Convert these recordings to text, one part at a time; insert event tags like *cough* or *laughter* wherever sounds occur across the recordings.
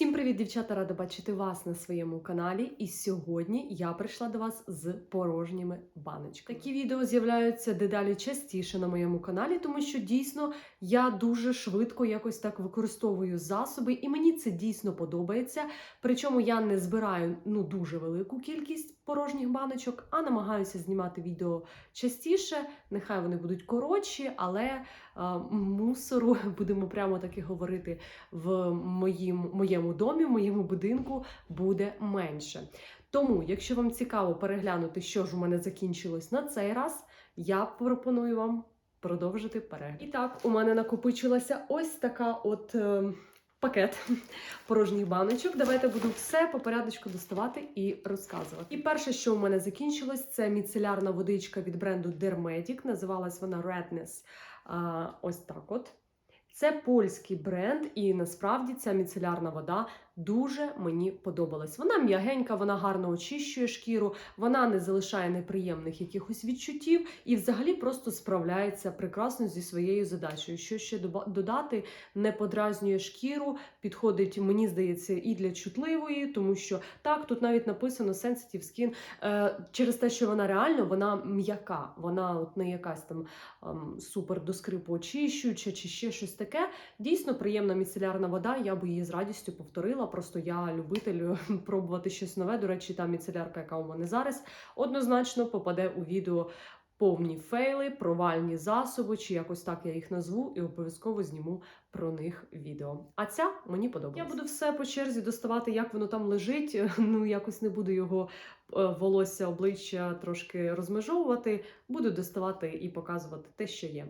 Всім привіт, дівчата! Рада бачити вас на своєму каналі. І сьогодні я прийшла до вас з порожніми баночками. Такі відео з'являються дедалі частіше на моєму каналі, тому що дійсно я дуже швидко якось так використовую засоби, і мені це дійсно подобається. Причому я не збираю ну дуже велику кількість порожніх баночок, а намагаюся знімати відео частіше. Нехай вони будуть коротші, але мусору *laughs* будемо прямо таки говорити в моїм, моєму домі, моєму будинку буде менше. Тому, якщо вам цікаво переглянути, що ж у мене закінчилось на цей раз, я пропоную вам продовжити перегляд. І так, у мене накопичилася ось така от. е, Пакет *laughs* порожніх баночок. Давайте буду все по порядочку доставати і розказувати. І перше, що у мене закінчилось, це міцелярна водичка від бренду Dermetic. Називалась вона Redness. Ось так от. Це польський бренд, і насправді ця міцелярна вода дуже мені подобалась. Вона м'ягенька, вона гарно очищує шкіру, вона не залишає неприємних якихось відчуттів і взагалі просто справляється прекрасно зі своєю задачею. Що ще додати, не подразнює шкіру, підходить, мені здається, і для чутливої, тому що так, тут навіть написано Sensitive Skin, е, через те, що вона реально вона м'яка, вона от не якась там ем, супер до скрипу очищуюча чи ще щось таке. Дійсно приємна міцелярна вода. Я би її з радістю повторила. Просто я любитель *laughs* пробувати щось нове. До речі, та міцелярка, яка у мене зараз, однозначно попаде у відео. Повні фейли, провальні засоби, чи якось так я їх назву, і обов'язково зніму про них відео. А ця мені подобається. Я буду все по черзі доставати, як воно там лежить. *laughs* Ну якось не буду його е, волосся, обличчя трошки розмежовувати. Буду доставати і показувати те, що є.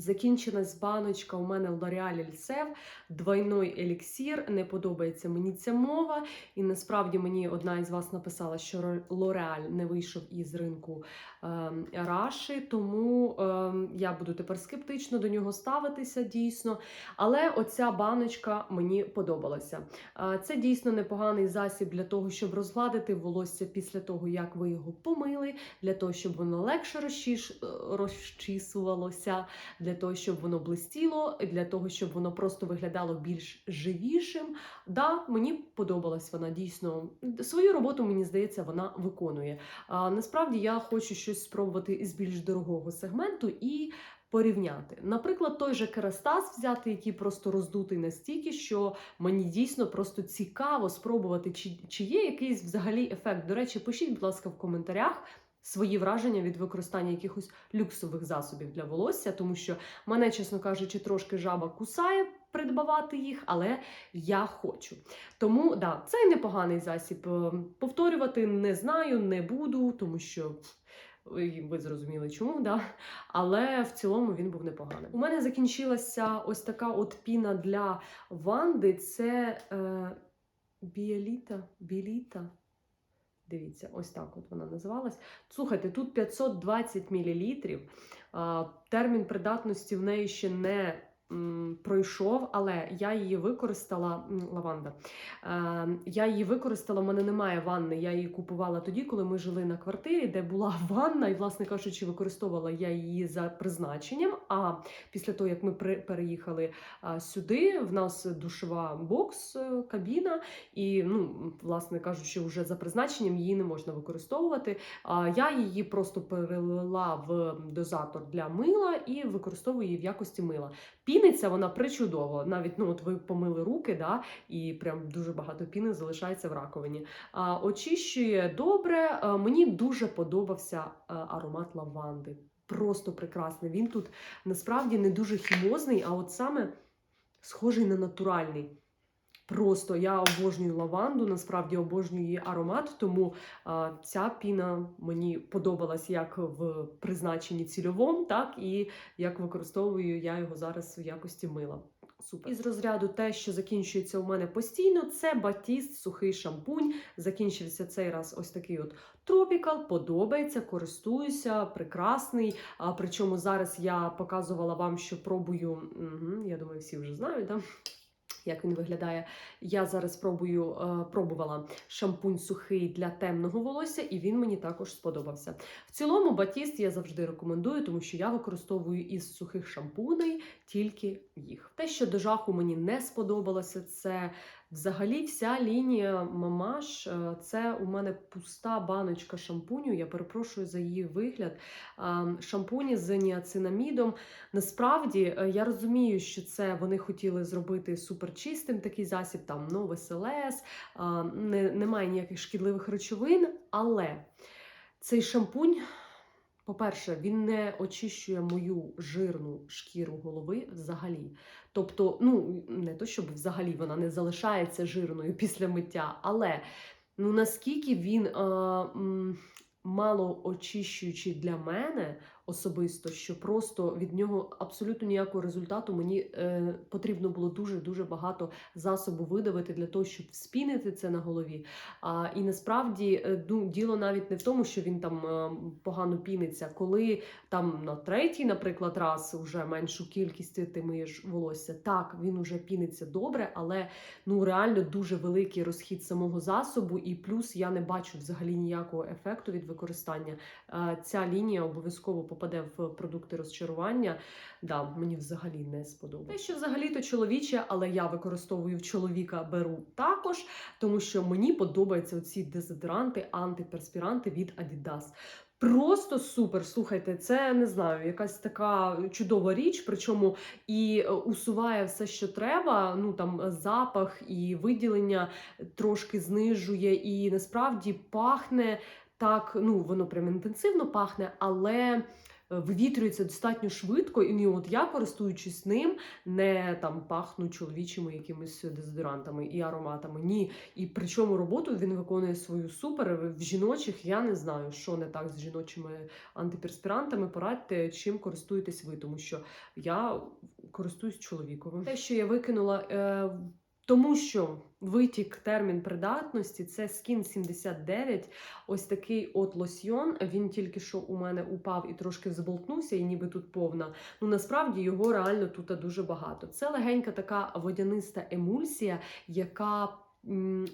Закінчилась баночка у мене L'Oreal Elsev, двойной еліксір. Не подобається мені ця мова. І насправді мені одна із вас написала, що L'Oreal не вийшов із ринку ем, Раші, тому ем, я буду тепер скептично до нього ставитися дійсно. Але оця баночка мені подобалася. Е, Це дійсно непоганий засіб для того, щоб розгладити волосся після того, як ви його помили, для того, щоб воно легше розчіш... розчісувалося для того, щоб воно блистіло, для того, щоб воно просто виглядало більш живішим. Да, мені подобалась вона дійсно. Свою роботу, мені здається, вона виконує. А насправді я хочу щось спробувати із більш дорогого сегменту і. Порівняти, наприклад, той же керастас взяти, який просто роздутий настільки, що мені дійсно просто цікаво спробувати, чи, чи є якийсь взагалі ефект. До речі, пишіть, будь ласка, в коментарях свої враження від використання якихось люксових засобів для волосся, тому що мене, чесно кажучи, трошки жаба кусає придбавати їх, але я хочу. Тому да, це непоганий засіб. Е, Повторювати не знаю, не буду, тому що. ви- Ви зрозуміли, чому, да? але в цілому він був непоганий. У мене закінчилася ось така от піна для ванди. Це е, біеліта, біліта. Дивіться, ось так от вона називалась. Слухайте, тут 520 мл. Термін придатності в неї ще не пройшов, але я її використала. Лаванда. Е, я її використала, в мене немає ванни. Я її купувала тоді, коли ми жили на квартирі, де була *laughs* ванна, і, власне кажучи, використовувала я її за призначенням. А після того, як ми переїхали сюди, в нас душова бокс, е, кабіна. І, ну, власне кажучи, вже за призначенням її не можна використовувати. Я її просто перелила в дозатор для мила і використовую її в якості мила. Піниться вона причудово. Навіть ну, от ви помили руки, да, і прям дуже багато піни залишається в раковині. А, очищує добре. Мені дуже подобався а, аромат лаванди. Просто прекрасний. Він тут насправді не дуже хімозний, а от саме схожий на натуральний. Просто я обожнюю лаванду, насправді обожнюю її аромат, тому а, ця піна мені подобалась як в призначенні цільовому, так і як використовую я його зараз в якості мила. Супер. Із розряду те, що закінчується у мене постійно, це батіст, сухий шампунь. Закінчився цей раз ось такий от Tropical, подобається, користуюся, прекрасний. А, причому зараз я показувала вам, що пробую, угу, я думаю, всі вже знають, да? Як він виглядає. Я зараз пробую, е, пробувала шампунь сухий для темного волосся, і він мені також сподобався. В цілому, батіст я завжди рекомендую, тому що я використовую із сухих шампуней тільки їх. Те, що до жаху мені не сподобалося, це Взагалі, вся лінія Мамаш е, це у мене пуста баночка шампуню. Я перепрошую за її вигляд. Шампуні з ніацинамідом. Насправді е, я розумію, що це вони хотіли зробити суперчистим такий засіб, там ну, ВСЛС, а, не, немає ніяких шкідливих речовин, але цей шампунь. По-перше, він не очищує мою жирну шкіру голови взагалі. Тобто, ну не то, щоб взагалі вона не залишається жирною після миття, але ну наскільки він е, мало очищуючий для мене особисто, що просто від нього абсолютно ніякого результату мені е, потрібно було дуже дуже багато засобу видавити для того, щоб спінити це на голові. А, і насправді е, діло навіть не в тому, що він там е, погано піниться, коли там на третій, наприклад, раз вже меншу кількість ти миєш волосся. Так, він уже піниться добре, але ну реально дуже великий розхід самого засобу, і плюс я не бачу взагалі ніякого ефекту від використання. Е, Ця лінія обов'язково попаде в продукти розчарування. Да, мені взагалі не сподобалося. Те, що взагалі-то чоловіче, але я використовую чоловіка беру також, тому що мені подобаються ці дезодоранти, антиперспіранти від Adidas. Просто супер. Слухайте, це не знаю, якась така чудова річ, причому і е, усуває все, що треба. Ну там е, запах і виділення трошки знижує, і насправді пахне так. Ну воно прям інтенсивно пахне, але. Вивітрюється достатньо швидко, і ну, от я, користуючись ним, не там пахну чоловічими якимись дезодорантами і ароматами. Ні, і причому роботу він виконує свою супер. В жіночих я не знаю, що не так з жіночими антиперспірантами. Порадьте, чим користуєтесь ви, тому що я користуюсь чоловіковим. Те, що я викинула. Е, тому що витік термін придатності це Skin 79, ось такий от лосьйон. Він тільки що у мене упав і трошки зболтнувся, і ніби тут повна. Ну насправді його реально тут дуже багато. Це легенька така водяниста емульсія, яка.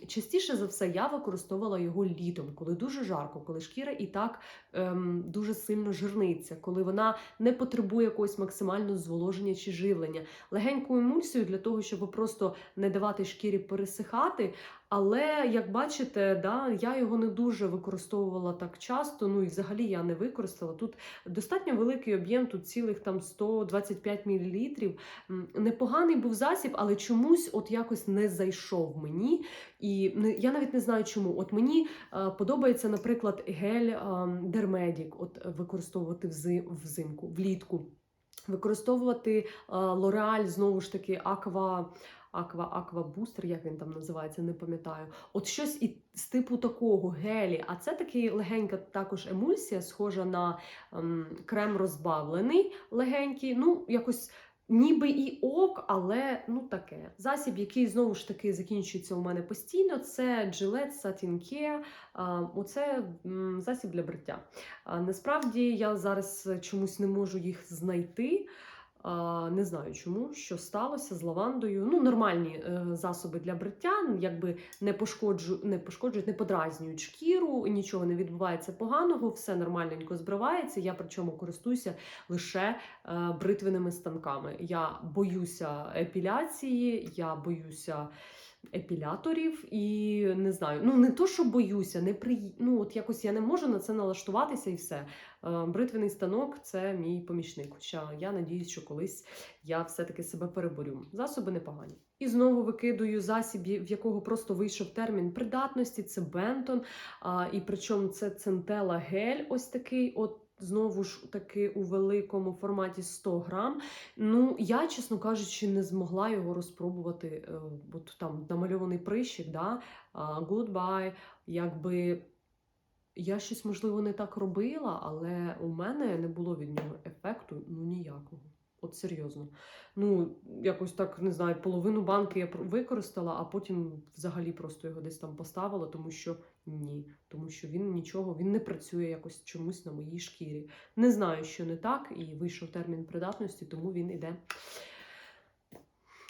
Частіше за все я використовувала його літом, коли дуже жарко, коли шкіра і так ем, дуже сильно жирниться, коли вона не потребує якогось максимального зволоження чи живлення. Легеньку емульсію для того, щоб просто не давати шкірі пересихати. Але як бачите, да, я його не дуже використовувала так часто. Ну і взагалі я не використала. Тут достатньо великий об'єм, тут цілих там 125 мл. Непоганий був засіб, але чомусь от якось не зайшов мені. І я навіть не знаю чому. От мені е, подобається, наприклад, гель е, Дермедік, от використовувати взи- взимку, влітку. Використовувати Лореаль знову ж таки аква. Аква, аква бустер, як він там називається, не пам'ятаю. От щось і з типу такого гелі. А це такий легенька також емульсія, схожа на ем, крем розбавлений, легенький. Ну, якось ніби і ок, але ну таке. Засіб, який знову ж таки закінчується у мене постійно, це Gillette Satin Care. Оце засіб для бриття. Насправді я зараз чомусь не можу їх знайти. Не знаю чому, що сталося з лавандою. Ну, нормальні е, засоби для бриття, якби не пошкоджу, не пошкоджують, не подразнюють шкіру, нічого не відбувається поганого, все нормальненько збривається. Я причому користуюся лише е, бритвеними станками. Я боюся епіляції, я боюся. Епіляторів і не знаю, ну не то, що боюся, не при... ну от якось я не можу на це налаштуватися і все. Е, Бритвений станок це мій помічник. Хоча я надіюсь, що колись я все-таки себе переборю. Засоби непогані. І знову викидую засіб, в якого просто вийшов термін придатності. Це Бентон. А, і причому це центела гель, ось такий. от. Знову ж таки у великому форматі 100 грам. Ну, я, чесно кажучи, не змогла його розпробувати. е, От там намальований прищик, да? goodbye, якби я щось, можливо, не так робила, але у мене не було від нього ефекту ну ніякого. От серйозно. Ну, якось так не знаю, половину банки я використала, а потім взагалі просто його десь там поставила, тому що ні, тому що він нічого, він не працює якось чомусь на моїй шкірі. Не знаю, що не так, і вийшов термін придатності, тому він іде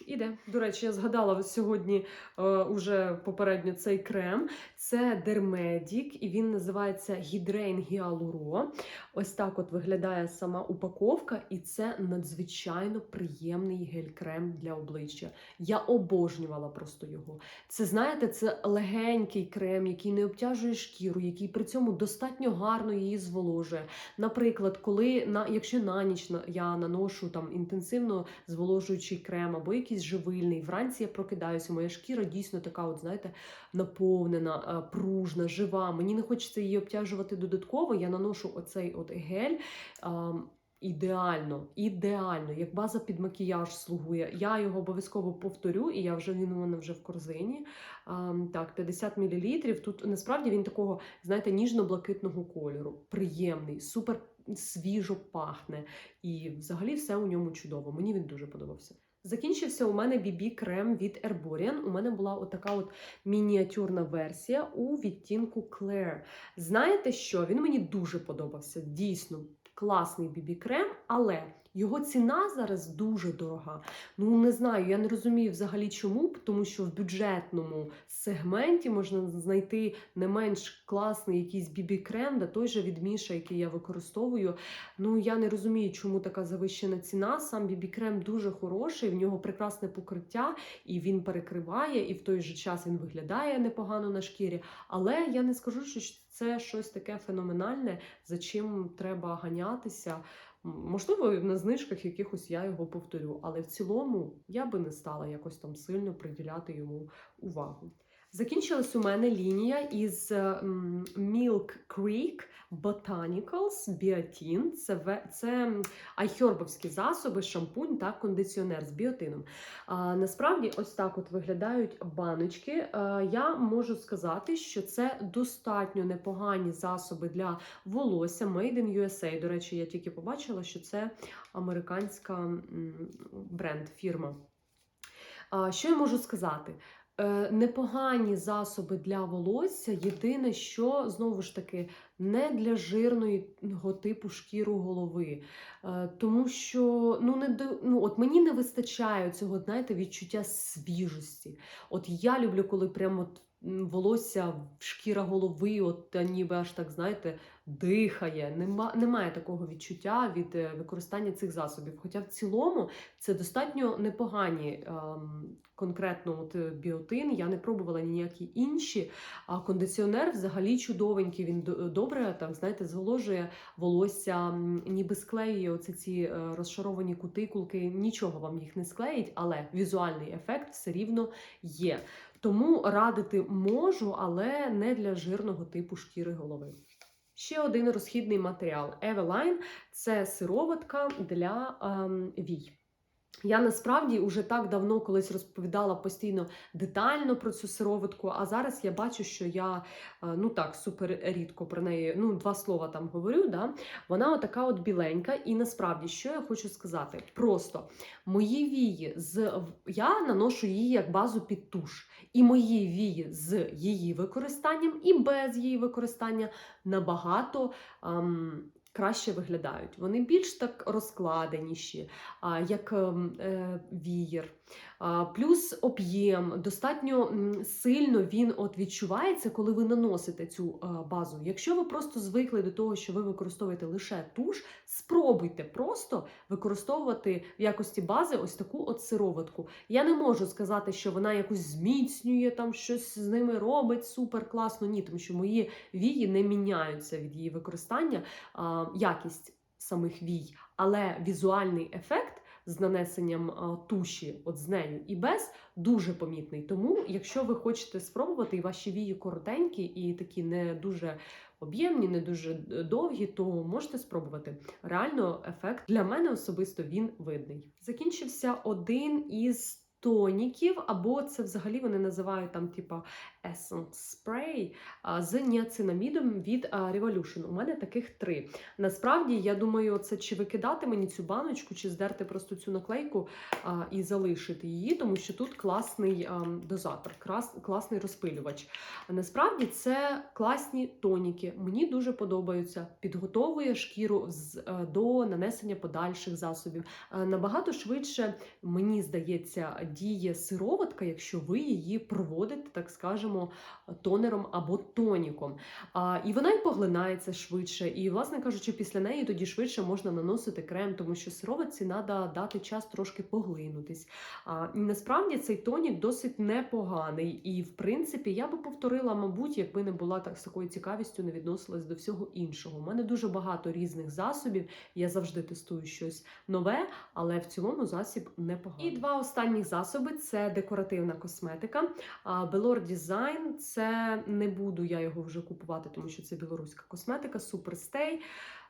Іде. До речі, я згадала сьогодні е, уже попередньо цей крем. Це Дермедік, і він називається Гідрейн Гіалуро. Ось так от виглядає сама упаковка, і це надзвичайно приємний гель-крем для обличчя. Я обожнювала просто його. Це знаєте, це легенький крем, який не обтяжує шкіру, який при цьому достатньо гарно її зволожує. Наприклад, коли на якщо на ніч я наношу там інтенсивно зволожуючий крем або якийсь живильний, вранці я прокидаюся, моя шкіра дійсно така, от знаєте, наповнена, е, пружна, жива. Мені не хочеться її обтяжувати додатково. Я наношу оцей от гель. Ідеально, ідеально, як база під макіяж слугує. Я його обов'язково повторю, і я вже він у мене вже в корзині. Ам, так, 50 мл. Тут насправді він такого, знаєте, ніжно-блакитного кольору. Приємний, супер свіжо пахне. І взагалі все у ньому чудово. Мені він дуже подобався. Закінчився у мене BB крем від Herborian. У мене була отака от мініатюрна версія у відтінку Claire. Знаєте що? Він мені дуже подобався. Дійсно, класний BB крем, але його ціна зараз дуже дорога. Ну не знаю, я не розумію взагалі чому, тому що в бюджетному сегменті можна знайти не менш класний якийсь BB крем, да той же від Міша, який я використовую. Ну я не розумію, чому така завищена ціна. Сам BB крем дуже хороший, в нього прекрасне покриття, і він перекриває, і в той же час він виглядає непогано на шкірі. Але я не скажу, що це щось таке феноменальне, за чим треба ганятися. Можливо, на знижках якихось я його повторю, але в цілому я би не стала якось там сильно приділяти йому увагу. Закінчилась у мене лінія із Milk Creek Botanicals Biotin. Це, це айхербовські засоби, шампунь та кондиціонер з біотином. А, насправді, ось так от виглядають баночки. А, я можу сказати, що це достатньо непогані засоби для волосся Made in USA. До речі, я тільки побачила, що це американська бренд, фірма. Що я можу сказати? Е, Непогані засоби для волосся. Єдине, що знову ж таки не для жирного типу шкіру голови. Е, Тому що ну, не ну, от мені не вистачає цього знаєте, відчуття свіжості. От я люблю, коли прямо волосся, шкіра голови, от ніби аж так, знаєте, дихає. Нема, немає такого відчуття від е, використання цих засобів. Хоча в цілому це достатньо непогані ем, конкретно от е, біотин. Я не пробувала ніякі інші. А кондиціонер взагалі чудовенький. Він добре так, знаєте, зволожує волосся, ніби склеює оці ці е, розшаровані кутикулки. Нічого вам їх не склеїть, але візуальний ефект все рівно є. Тому радити можу, але не для жирного типу шкіри голови. Ще один розхідний матеріал Eveline – це сироватка для ем, вій. Я насправді вже так давно колись розповідала постійно детально про цю сироватку, а зараз я бачу, що я е, ну так супер рідко про неї ну два слова там говорю. Да? Вона отака от біленька, і насправді що я хочу сказати? Просто мої вії з я наношу її як базу під туш, і мої вії з її використанням і без її використання набагато. ем, Краще виглядають. Вони більш так розкладеніші, як ем, е, вієр. Плюс об'єм достатньо сильно він от відчувається, коли ви наносите цю базу. Якщо ви просто звикли до того, що ви використовуєте лише туш, спробуйте просто використовувати в якості бази ось таку от сироватку. Я не можу сказати, що вона якось зміцнює, там щось з ними робить супер класно. Ні, тому що мої вії не міняються від її використання, якість самих вій, але візуальний ефект з нанесенням туші, от з нею і без, дуже помітний. Тому, якщо ви хочете спробувати, і ваші вії коротенькі і такі не дуже об'ємні, не дуже е, довгі, то можете спробувати. Реально, ефект для мене особисто він видний. Закінчився один із. Тоніків, або це взагалі вони називають там, типа Essence Spray з ніацинамідом від Revolution. У мене таких три. Насправді, я думаю, це чи викидати мені цю баночку, чи здерти просто цю наклейку і залишити її, тому що тут класний дозатор, класний розпилювач. Насправді це класні тоніки. Мені дуже подобаються. Підготовує шкіру е, до нанесення подальших засобів. Е, Набагато швидше, мені здається, діє сироватка, якщо ви її проводите, так скажемо, тонером або тоніком. А, і вона й поглинається швидше. І, власне кажучи, після неї тоді швидше можна наносити крем, тому що сироватці треба дати час трошки поглинутись. А, і насправді цей тонік досить непоганий. І, в принципі, я би повторила, мабуть, якби не була так з такою цікавістю, не відносилась до всього іншого. У мене дуже багато різних засобів. Я завжди тестую щось нове, але в цілому засіб непоганий. І два останні засоби це декоративна косметика. Belor Design це не буду я його вже купувати, тому що це білоруська косметика, Superstay.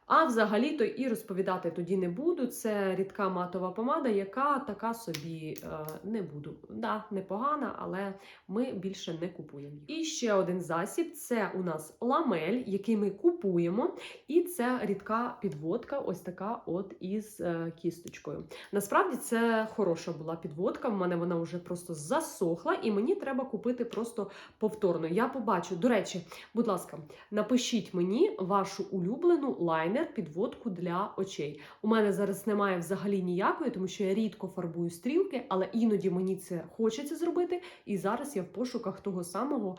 А взагалі-то і розповідати тоді не буду. Це рідка матова помада, яка така собі е, не буду. Да, непогана, але ми більше не купуємо. І ще один засіб це у нас ламель, який ми купуємо. І це рідка підводка, ось така от із е, кісточкою. Насправді це хороша була підводка. В мене вона вже просто засохла, і мені треба купити просто повторно. Я побачу. До речі, будь ласка, напишіть мені вашу улюблену лайнер підводку для очей. У мене зараз немає взагалі ніякої, тому що я рідко фарбую стрілки, але іноді мені це хочеться зробити. І зараз я в пошуках того самого.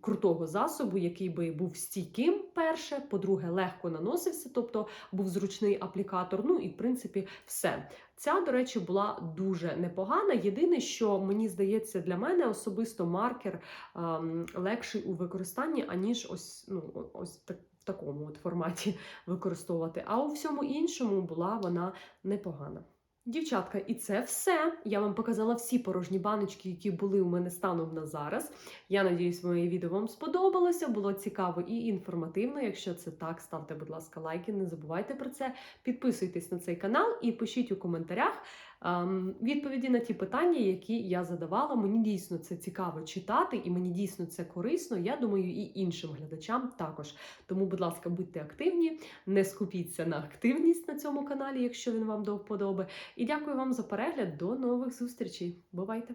Крутого засобу, який би був стійким, перше, по-друге, легко наносився, тобто був зручний аплікатор. Ну і в принципі все. Ця, до речі, була дуже непогана. Єдине, що мені здається, для мене особисто маркер ем, легший у використанні, аніж ось ну ось так. Такому от форматі *laughs* використовувати. А у всьому іншому була вона непогана. Дівчатка, і це все. Я вам показала всі порожні баночки, які були у мене станом на зараз. Я надіюсь, моє відео вам сподобалося, було цікаво і інформативно. Якщо це так, ставте, будь ласка, лайки, не забувайте про це. Підписуйтесь на цей канал і пишіть у коментарях відповіді на ті питання, які я задавала. Мені дійсно це цікаво читати, і мені дійсно це корисно. Я думаю, і іншим глядачам також. Тому, будь ласка, будьте активні, не скупіться на активність на цьому каналі, якщо він вам до вподоби. І дякую вам за перегляд. До нових зустрічей. Бувайте!